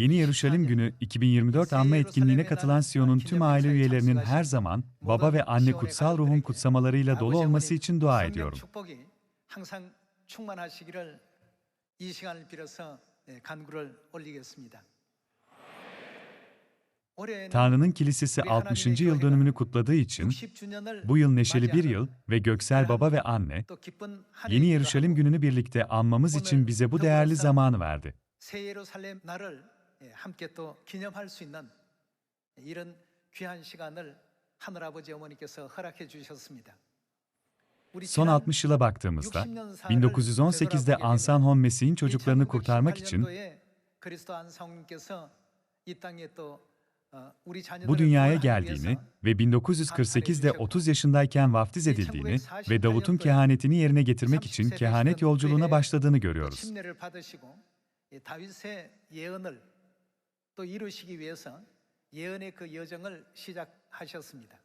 Yeni Yeruşalim Günü 2024 anma etkinliğine katılan Siyon'un tüm aile üyelerinin her zaman baba ve anne kutsal ruhun kutsamalarıyla dolu olması için dua ediyorum. 축복이 항상 충만하시기를 이 시간을 빌어서 네, 간구를 올리겠습니다. 올해는 Tanrı'nın kilisesi 60. yıl dönümünü kutladığı için 60주년을 bu yıl neşeli bir yıl ve göksel baba ve anne 또 기쁜 한 Yeni 해이기도 Yeruşalim 하고 gününü birlikte anmamız için bize bu değerli zamanı verdi. 새 예루살렘 날을 예, 함께 또 기념할 수 있는 이런 귀한 시간을 하늘 아버지 어머니께서 허락해 주셨습니다. 우리 Son 지난 60 yıla baktığımızda 60년 사를 1918'de 되돌아보게 Ansan Hon Mesih'in 되면 çocuklarını kurtarmak için 1918년도에 그리스도 안성님께서 이 땅에 또 어, 우리 자녀들을 bu dünyaya 구원하기 geldiğini 위해서 ve 1948'de 30 yaşındayken vaftiz edildiğini ve Davut'un kehanetini yerine getirmek için kehanet yolculuğuna başladığını 또 görüyoruz. 또 이루시기 위해서 예언의 그 여정을 시작하셨습니다.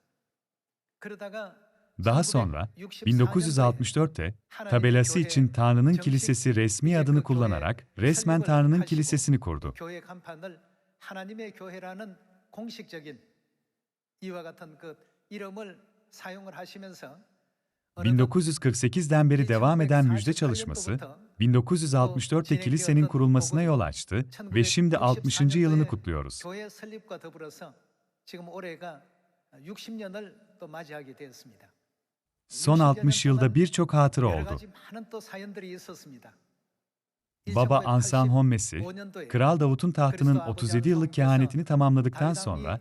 그러다가 Daha sonra 1964'te tabelası için Tanrı'nın Kilisesi resmi adını kullanarak resmen Tanrı'nın Kilisesini kurdu. 1948'den beri devam eden müjde çalışması, 1964'teki lisenin kurulmasına yol açtı ve şimdi 60. yılını kutluyoruz. Son 60 yılda birçok hatıra oldu. Baba Ansan Hommesi, Kral Davut'un tahtının 37 yıllık kehanetini tamamladıktan sonra,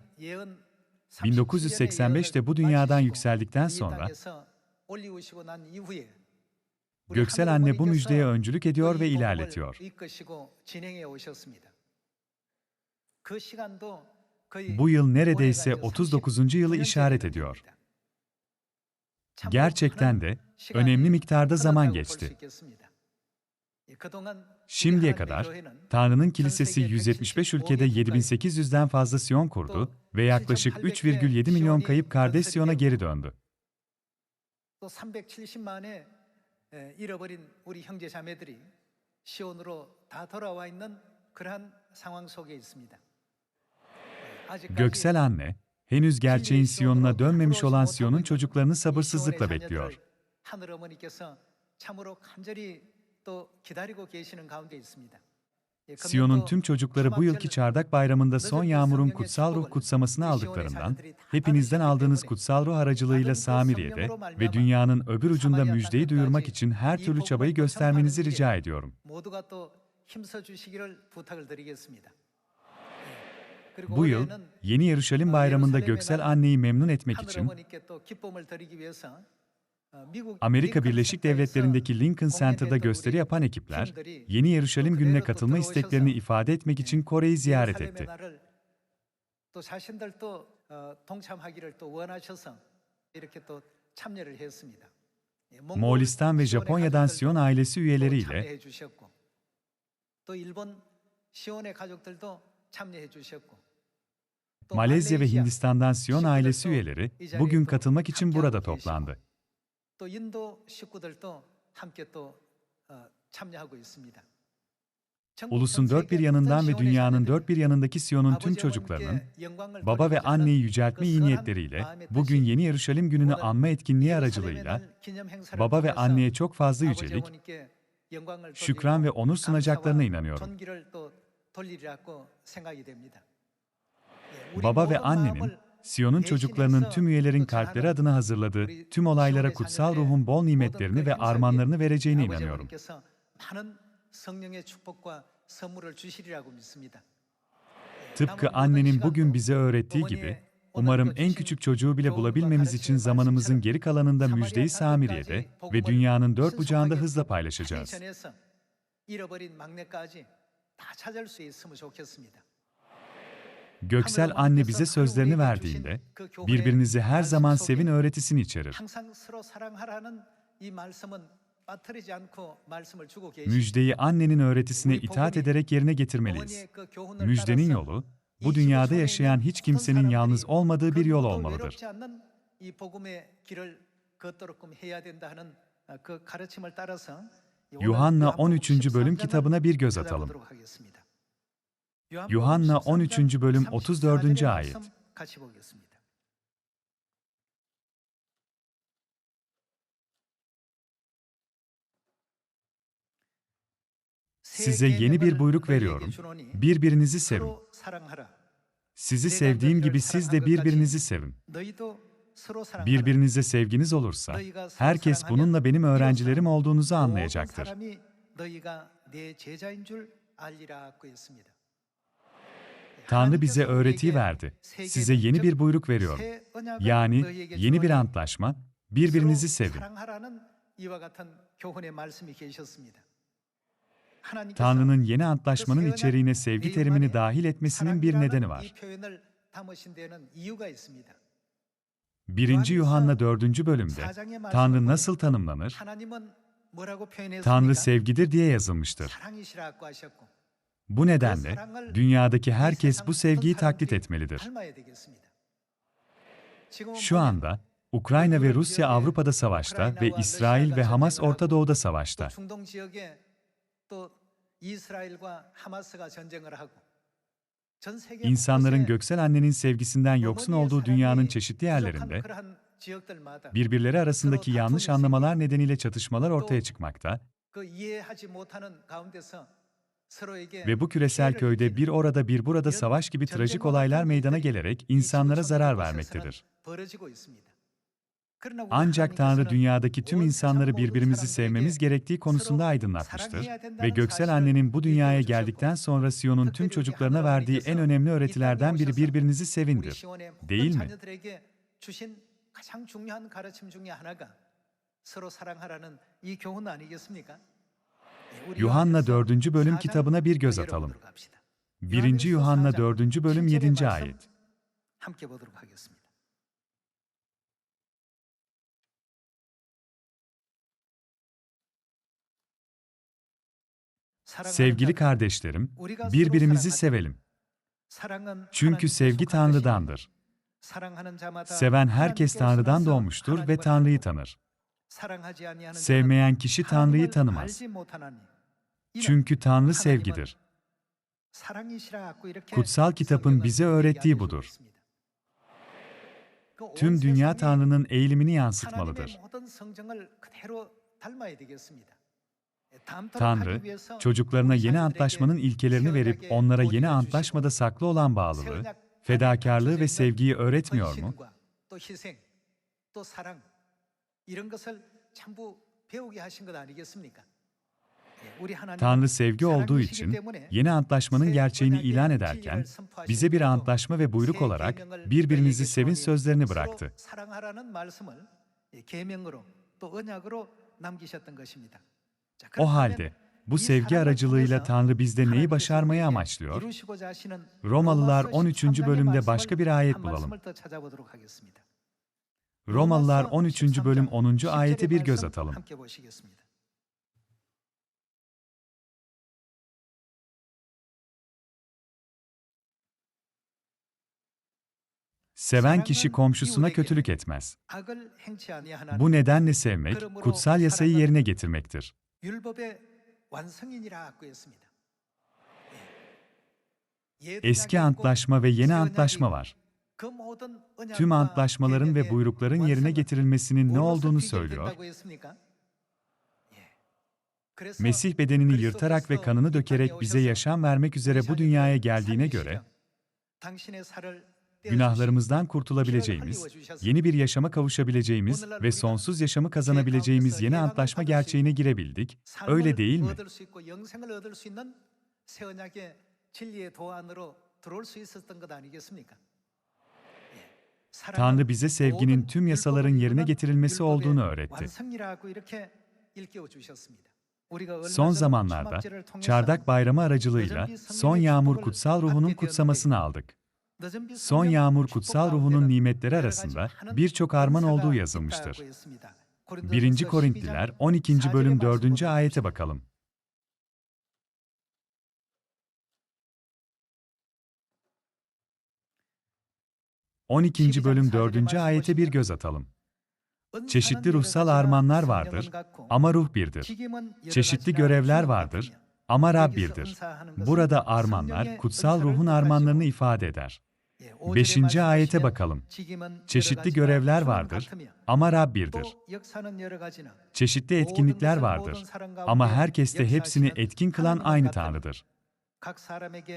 1985'te bu dünyadan yükseldikten sonra, Göksel Anne bu müjdeye öncülük ediyor ve ilerletiyor. Bu yıl neredeyse 39. yılı işaret ediyor. Gerçekten de önemli miktarda zaman geçti. Şimdiye kadar Tanrı'nın kilisesi 175 ülkede 7800'den fazla Siyon kurdu ve yaklaşık 3,7 milyon kayıp kardeş Siyon'a geri döndü. 또 370만의 잃어버린 우리 형제 자매들이 시온으로 다 돌아와 있는 그러한 상황 속에 있습니다. 아직까지 Göksel Anne, henüz gerçeğin Siyon'una dönmemiş olan Siyon'un çocuklarını sabırsızlıkla bekliyor. 하늘 어머니께서 참으로 간절히 또 기다리고 계시는 가운데 있습니다. Siyon'un tüm çocukları bu yılki Çardak Bayramı'nda son yağmurun kutsal ruh kutsamasını aldıklarından, hepinizden aldığınız kutsal ruh aracılığıyla Samiriye'de ve dünyanın öbür ucunda müjdeyi duyurmak için her türlü çabayı göstermenizi rica ediyorum. Bu yıl, Yeni Yeruşalim Bayramı'nda Göksel Anne'yi memnun etmek için Amerika Birleşik Devletleri'ndeki Lincoln Center'da gösteri yapan ekipler, Yeni Yeruşalim gününe katılma isteklerini ifade etmek için Kore'yi ziyaret etti. Moğolistan ve Japonya'dan Siyon ailesi üyeleriyle Malezya ve Hindistan'dan Siyon ailesi üyeleri bugün katılmak için burada toplandı. 또 인도 식구들도 함께 또 어, 참여하고 있습니다. 전국 Ulusun 전 dört bir 세계 yanından 모든 ve 시온의 dünyanın 자녀들이 dört bir yanındaki Siyon'un tüm 아버지 çocuklarının, 어머니께 영광을 baba ve 돌리고자 anneyi 하는 yüceltme 그 iyi 선한 niyetleriyle, 마음의 bugün 뜻이 Yeni Yeruşalim gününü 오늘 anma etkinliği 예루살렘의 aracılığıyla, 날 기념 행사를 baba ve 통해서 anneye çok fazla 아버지 yücelik, 어머니께 영광을 şükran ve 돌리고 onur sunacaklarına 감사와 inanıyorum. 존귀를 또 돌리리라고 생각이 됩니다. 예, 우리 Baba ve 모든 annenin, 마음을 Siyon'un çocuklarının tüm üyelerin kalpleri adına hazırladığı tüm olaylara kutsal ruhun bol nimetlerini ve armağanlarını vereceğine inanıyorum. Tıpkı annenin bugün bize öğrettiği gibi, umarım en küçük çocuğu bile bulabilmemiz için zamanımızın geri kalanında müjdeyi Samiriye'de ve dünyanın dört bucağında hızla paylaşacağız. Göksel anne bize sözlerini verdiğinde, birbirinizi her zaman sevin öğretisini içerir. Müjdeyi annenin öğretisine itaat ederek yerine getirmeliyiz. Müjdenin yolu, bu dünyada yaşayan hiç kimsenin yalnız olmadığı bir yol olmalıdır. Yuhanna 13. bölüm kitabına bir göz atalım. Yuhanna 13. bölüm 34. ayet. Size yeni bir buyruk veriyorum. Birbirinizi sevin. Sizi sevdiğim gibi siz de birbirinizi sevin. Birbirinize sevginiz olursa, herkes bununla benim öğrencilerim olduğunuzu anlayacaktır. Tanrı bize öğretiyi verdi. Size yeni bir buyruk veriyorum. Yani yeni bir antlaşma, birbirinizi sevin. Tanrı'nın yeni antlaşmanın içeriğine sevgi terimini dahil etmesinin bir nedeni var. 1. Yuhanna 4. bölümde Tanrı nasıl tanımlanır? Tanrı sevgidir diye yazılmıştır. Bu nedenle dünyadaki herkes bu sevgiyi taklit etmelidir. Şu anda Ukrayna ve Rusya Avrupa'da savaşta ve İsrail ve Hamas Orta Doğu'da savaşta. İnsanların göksel annenin sevgisinden yoksun olduğu dünyanın çeşitli yerlerinde birbirleri arasındaki yanlış anlamalar nedeniyle çatışmalar ortaya çıkmakta 그 이해하지 못하는 가운데서 서로에게 ve bu küresel 피해를 köyde 입히는 bir orada bir burada savaş gibi trajik olaylar meydana gelerek insanlara zarar vermektedir. 벌어지고 있습니다. 그러나 우리 Ancak Tanrı 하나님께서는 dünyadaki tüm 온 insanları 세상 모든 birbirimizi 사람들에게 sevmemiz gerektiği konusunda 서로 aydınlatmıştır 사랑해야 된다는 ve göksel 사실을 annenin bu dünyaya 일깨워주셨고, geldikten sonra Siyon'un tüm 특별히 çocuklarına 우리 verdiği en 하나님께서 önemli 이 땅에 öğretilerden biri 오셔서 birbirinizi 우리 sevindir. 시온의 모든 Değil mi? 자녀들에게 주신 가장 중요한 가르침 중에 하나가 서로 사랑하라는 이 교훈 아니겠습니까? Yuhanna 4. bölüm kitabına bir göz atalım. 1. Yuhanna 4. bölüm 7. ayet. Sevgili kardeşlerim, birbirimizi sevelim. Çünkü sevgi Tanrı'dandır. Seven herkes Tanrı'dan doğmuştur ve Tanrı'yı tanır. Sevmeyen kişi Tanrı'yı tanımaz. Çünkü Tanrı sevgidir. Kutsal kitabın bize öğrettiği budur. Tüm dünya Tanrı'nın eğilimini yansıtmalıdır. Tanrı, çocuklarına yeni antlaşmanın ilkelerini verip onlara yeni antlaşmada saklı olan bağlılığı, fedakarlığı ve sevgiyi öğretmiyor mu? Tanrı sevgi olduğu için yeni antlaşmanın gerçeğini ilan ederken bize bir antlaşma ve buyruk olarak birbirinizi sevin sözlerini bıraktı. O halde bu sevgi aracılığıyla Tanrı bizde neyi başarmayı amaçlıyor? Romalılar 13. bölümde başka bir ayet bulalım. Romalılar 13. bölüm 10. ayete bir göz atalım. Seven kişi komşusuna kötülük etmez. Bu nedenle sevmek, kutsal yasayı yerine getirmektir. Eski antlaşma ve yeni antlaşma var. Tüm antlaşmaların ve buyrukların yerine getirilmesinin ne olduğunu söylüyor. Mesih bedenini yırtarak ve kanını dökerek bize yaşam vermek üzere bu dünyaya geldiğine göre, günahlarımızdan kurtulabileceğimiz, yeni bir yaşama kavuşabileceğimiz ve sonsuz yaşamı kazanabileceğimiz yeni antlaşma gerçeğine girebildik, öyle değil mi? Tanrı bize sevginin tüm yasaların yerine getirilmesi olduğunu öğretti. Son zamanlarda Çardak Bayramı aracılığıyla son yağmur kutsal ruhunun kutsamasını aldık. Son yağmur kutsal ruhunun nimetleri arasında birçok armağan olduğu yazılmıştır. 1. Korintliler 12. bölüm 4. ayete bakalım. 12. bölüm 4. ayete bir göz atalım. Çeşitli ruhsal armanlar vardır ama ruh birdir. Çeşitli görevler vardır ama Rab birdir. Burada armanlar kutsal ruhun armanlarını ifade eder. 5. ayete bakalım. Çeşitli görevler vardır ama Rab birdir. Çeşitli etkinlikler vardır ama herkeste hepsini etkin kılan aynı Tanrı'dır.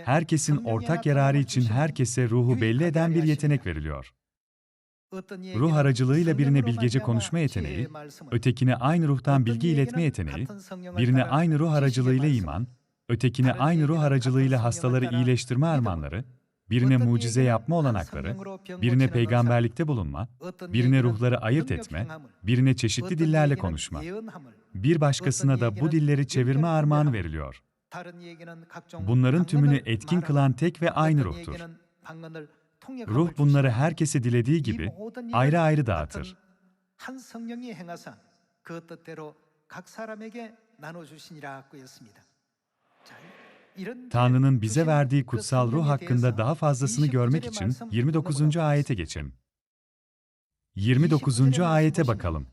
Herkesin ortak yararı için herkese ruhu belli eden bir yetenek veriliyor. Ruh aracılığıyla birine bilgece konuşma yeteneği, ötekine aynı ruhtan bilgi iletme yeteneği, birine aynı ruh aracılığıyla iman, ötekine aynı ruh aracılığıyla hastaları iyileştirme armağanları, birine mucize yapma olanakları, birine peygamberlikte bulunma, birine ruhları ayırt etme, birine çeşitli dillerle konuşma. Bir başkasına da bu dilleri çevirme armağanı veriliyor. Bunların tümünü etkin kılan tek ve aynı ruhtur. Ruh bunları herkese dilediği gibi ayrı ayrı dağıtır. Tanrı'nın bize verdiği kutsal ruh hakkında daha fazlasını görmek için 29. ayete geçin. 29. ayete bakalım.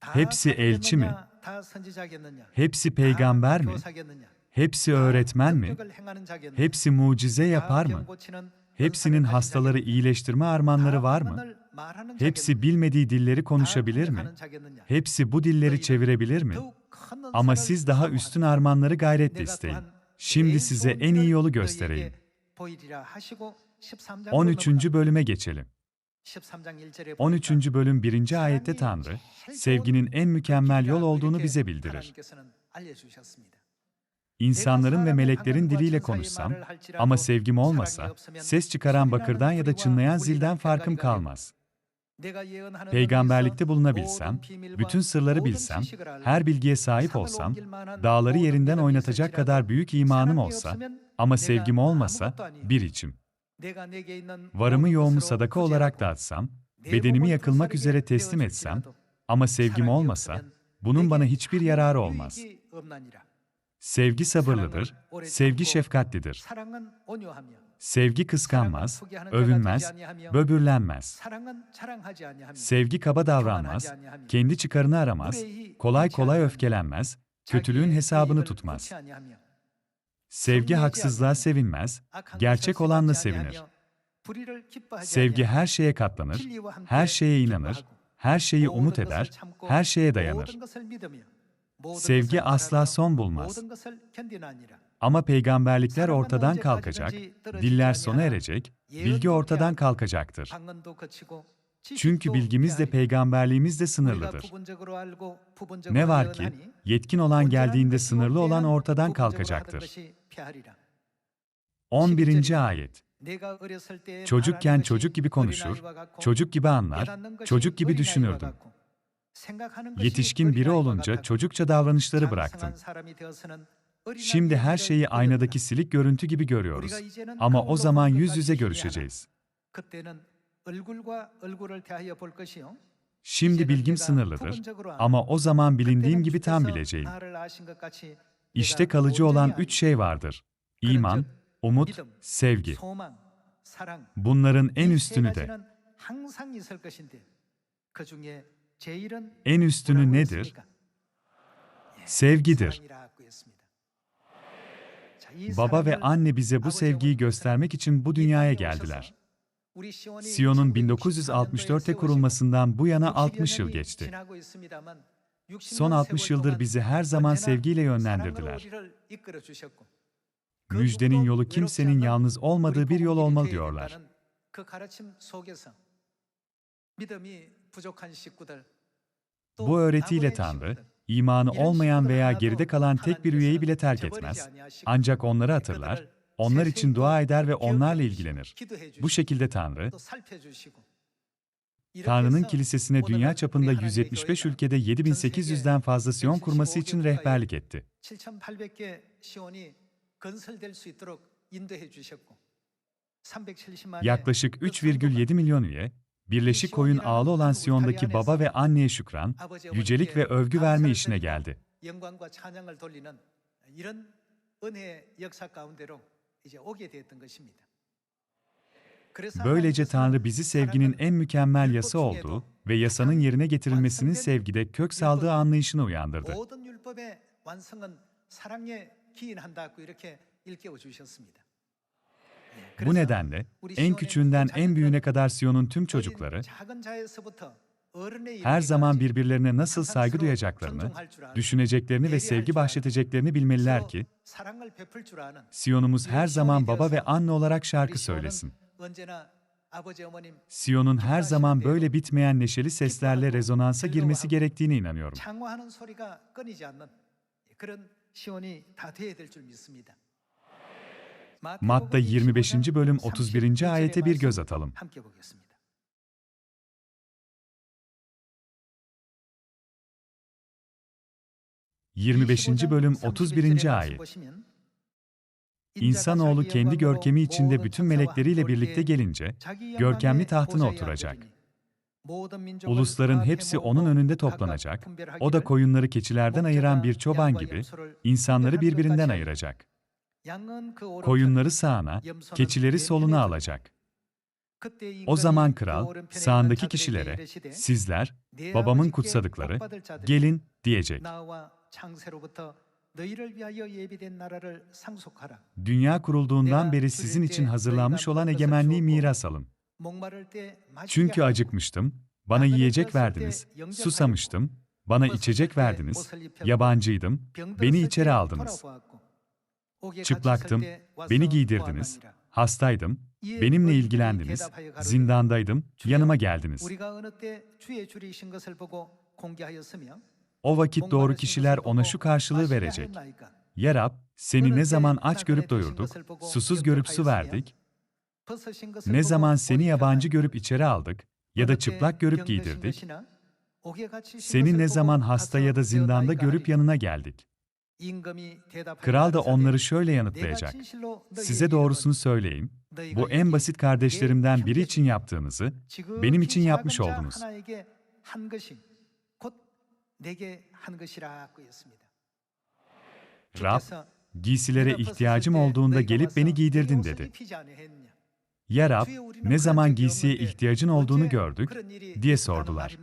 Hepsi elçi mi? Hepsi peygamber mi? Hepsi öğretmen mi? Hepsi mucize yapar mı? Hepsinin hastaları iyileştirme armağanları var mı? Hepsi bilmediği dilleri konuşabilir mi? Hepsi bu dilleri çevirebilir mi? Ama siz daha üstün armağanları gayretle isteyin. Şimdi size en iyi yolu göstereyim. 13. bölüme geçelim. 13. bölüm 1. ayette Tanrı, sevginin en mükemmel yol olduğunu bize bildirir. İnsanların ve meleklerin diliyle konuşsam ama sevgim olmasa, ses çıkaran bakırdan ya da çınlayan zilden farkım kalmaz. Peygamberlikte bulunabilsem, bütün sırları bilsem, her bilgiye sahip olsam, dağları yerinden oynatacak kadar büyük imanım olsa ama sevgim olmasa bir içim. Varımı yoğumu sadaka olarak dağıtsam, bedenimi yakılmak üzere teslim etsem ama sevgim olmasa bunun bana hiçbir yararı olmaz. Sevgi sabırlıdır, sevgi şefkatlidir. Sevgi kıskanmaz, övünmez, böbürlenmez. Sevgi kaba davranmaz, kendi çıkarını aramaz, kolay kolay öfkelenmez, kötülüğün hesabını tutmaz. Sevgi haksızlığa sevinmez, gerçek olanla sevinir. Sevgi her şeye katlanır, her şeye inanır, her şeyi umut eder, her şeye dayanır. Sevgi asla son bulmaz. Ama peygamberlikler ortadan kalkacak, diller sona erecek, bilgi ortadan kalkacaktır. Çünkü bilgimiz de peygamberliğimiz de sınırlıdır. Ne var ki, yetkin olan geldiğinde sınırlı olan ortadan kalkacaktır. 11. ayet Çocukken çocuk gibi konuşur, çocuk gibi anlar, çocuk gibi düşünürdüm. Yetişkin biri olunca çocukça davranışları bıraktım. Şimdi her şeyi aynadaki silik görüntü gibi görüyoruz. Ama o zaman yüz yüze görüşeceğiz. Şimdi bilgim sınırlıdır ama o zaman bilindiğim gibi tam bileceğim. İşte kalıcı olan üç şey vardır. İman, umut, sevgi. Bunların en üstünü de. En üstünü nedir? Sevgidir. Baba ve anne bize bu sevgiyi göstermek için bu dünyaya geldiler. Siyon'un 1964'te kurulmasından bu yana 60 yıl geçti. Son 60 yıldır bizi her zaman sevgiyle yönlendirdiler. Müjdenin yolu kimsenin yalnız olmadığı bir yol olmalı diyorlar. Bu öğretiyle Tanrı, imanı olmayan veya geride kalan tek bir üyeyi bile terk etmez. Ancak onları hatırlar, onlar için dua eder ve onlarla ilgilenir. Bu şekilde Tanrı, Tanrı'nın kilisesine dünya çapında 175 ülkede 7800'den fazla Siyon kurması için rehberlik etti. Yaklaşık 3,7 milyon üye, Birleşik Koyun ağlı olan Siyon'daki baba ve anneye şükran, yücelik ve övgü verme işine geldi. Böylece Tanrı bizi sevginin en mükemmel yasa olduğu ve yasanın yerine getirilmesinin sevgide kök saldığı anlayışına uyandırdı. 기인한다고 이렇게 일깨워 주셨습니다. Bu nedenle en küçüğünden en büyüğüne kadar Siyon'un tüm çocukları her zaman birbirlerine nasıl saygı duyacaklarını, düşüneceklerini ve sevgi bahşedeceklerini bilmeliler ki, Siyon'umuz her zaman baba ve anne olarak şarkı söylesin. Siyon'un her zaman böyle bitmeyen neşeli seslerle rezonansa girmesi gerektiğine inanıyorum. Matta 25. bölüm 31. ayete bir göz atalım. (25. bölüm 31. ayet) İnsanoğlu kendi görkemi içinde bütün melekleriyle birlikte gelince, görkemli tahtına oturacak. Ulusların hepsi onun önünde toplanacak, o da koyunları keçilerden ayıran bir çoban gibi, insanları birbirinden ayıracak. Koyunları sağına, keçileri soluna alacak. O zaman kral, sağındaki kişilere, sizler, babamın kutsadıkları, gelin diyecek. Dünya kurulduğundan beri sizin için hazırlanmış olan egemenliği miras alın. Çünkü acıkmıştım, bana yiyecek verdiniz, susamıştım, bana içecek verdiniz, yabancıydım, beni içeri aldınız. Çıplaktım, beni giydirdiniz, hastaydım, benimle ilgilendiniz, zindandaydım, yanıma geldiniz. O vakit doğru kişiler ona şu karşılığı verecek. Ya Rab, seni ne zaman aç görüp doyurduk, susuz görüp su verdik, ne zaman seni yabancı görüp içeri aldık ya da çıplak görüp giydirdik, seni ne zaman hasta ya da zindanda görüp yanına geldik. Kral da onları şöyle yanıtlayacak. Size doğrusunu söyleyeyim, bu en basit kardeşlerimden biri için yaptığınızı benim için yapmış oldunuz. Rab, giysilere ihtiyacım olduğunda gelip beni giydirdin dedi. Ya Rab, ne zaman giysiye ihtiyacın olduğunu gördük diye sordular.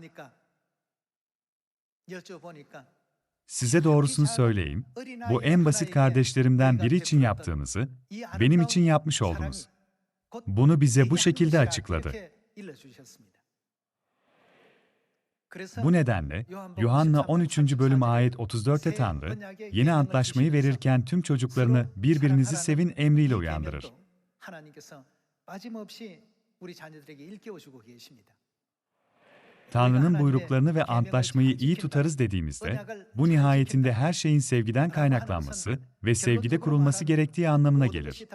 Size doğrusunu söyleyeyim, bu en basit kardeşlerimden biri için yaptığınızı benim için yapmış oldunuz. Bunu bize bu şekilde açıkladı. Bu nedenle Yuhanna 13. bölüm ayet 34'te Tanrı, yeni antlaşmayı verirken tüm çocuklarını birbirinizi sevin emriyle uyandırır. Tanrı'nın buyruklarını ve antlaşmayı iyi tutarız dediğimizde, bu nihayetinde her şeyin sevgiden kaynaklanması ve sevgide kurulması gerektiği anlamına gelir.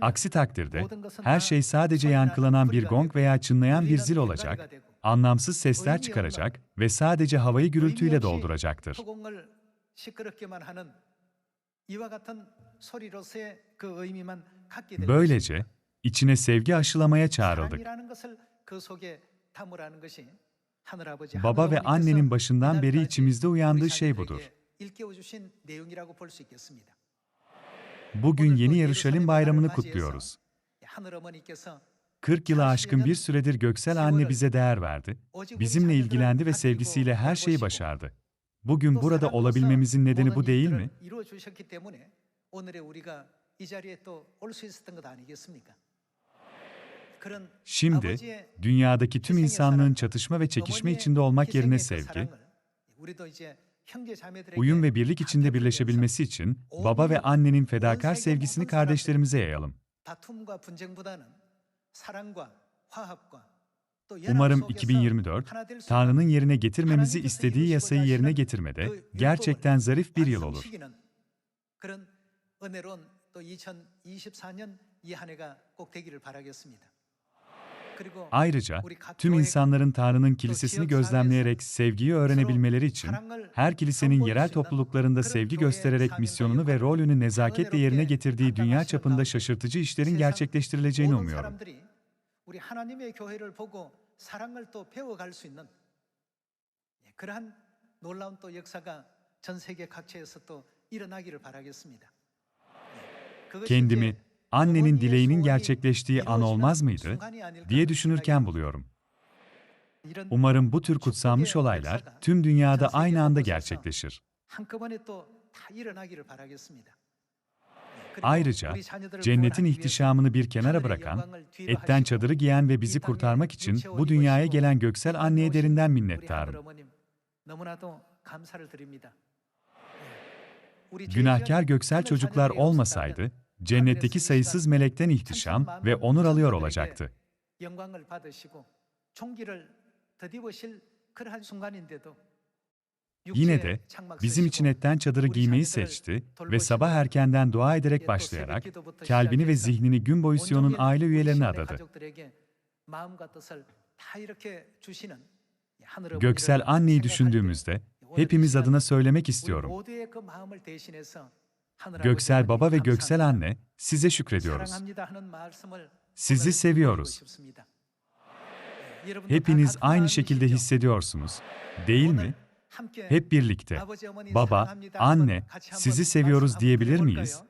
Aksi takdirde, her şey sadece yankılanan bir gong veya çınlayan bir zil olacak, anlamsız sesler çıkaracak ve sadece havayı gürültüyle dolduracaktır. Böylece, içine sevgi aşılamaya çağrıldık. Baba ve annenin başından beri içimizde uyandığı şey budur. Bugün Yeni Yeruşalim Bayramı'nı kutluyoruz. 40 yılı aşkın bir süredir Göksel Anne bize değer verdi, bizimle ilgilendi ve sevgisiyle her şeyi başardı. Bugün burada olabilmemizin nedeni bu değil mi? Şimdi, dünyadaki tüm insanlığın çatışma ve çekişme içinde olmak yerine sevgi, uyum ve birlik içinde birleşebilmesi için baba ve annenin fedakar sevgisini kardeşlerimize yayalım. Umarım 2024, Tanrı'nın yerine getirmemizi istediği yasayı yerine getirmede gerçekten zarif bir yıl olur. Ayrıca, tüm insanların Tanrı'nın kilisesini gözlemleyerek sevgiyi öğrenebilmeleri için, her kilisenin yerel topluluklarında sevgi göstererek misyonunu ve rolünü nezaketle yerine getirdiği dünya çapında şaşırtıcı işlerin gerçekleştirileceğini umuyorum. 우리 하나님의 교회를 보고 사랑을 또 배워갈 수 있는 그러한 놀라운 또 역사가 전 세계 각처에서 또 일어나기를 바라겠습니다. kendimi annenin dileğinin gerçekleştiği an olmaz mıydı diye düşünürken buluyorum. Umarım bu tür kutsanmış olaylar tüm dünyada aynı anda gerçekleşir. Ayrıca cennetin ihtişamını bir kenara bırakan, etten çadırı giyen ve bizi kurtarmak için bu dünyaya gelen göksel anneye derinden minnettarım. Günahkar göksel çocuklar olmasaydı, cennetteki sayısız melekten ihtişam ve onur alıyor olacaktı. Yine de bizim için etten çadırı giymeyi seçti ve sabah erkenden dua ederek başlayarak kalbini ve zihnini gün boyu Siyon'un aile üyelerine adadı. Göksel anneyi düşündüğümüzde hepimiz adına söylemek istiyorum. Göksel baba ve göksel anne size şükrediyoruz. Sizi seviyoruz. Hepiniz aynı şekilde hissediyorsunuz. Değil mi? Hep birlikte. Baba, anne, sizi seviyoruz diyebilir miyiz?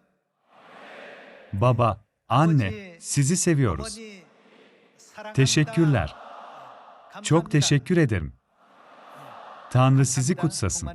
Baba, anne, sizi seviyoruz. Teşekkürler. Çok teşekkür ederim. Tanrı sizi kutsasın.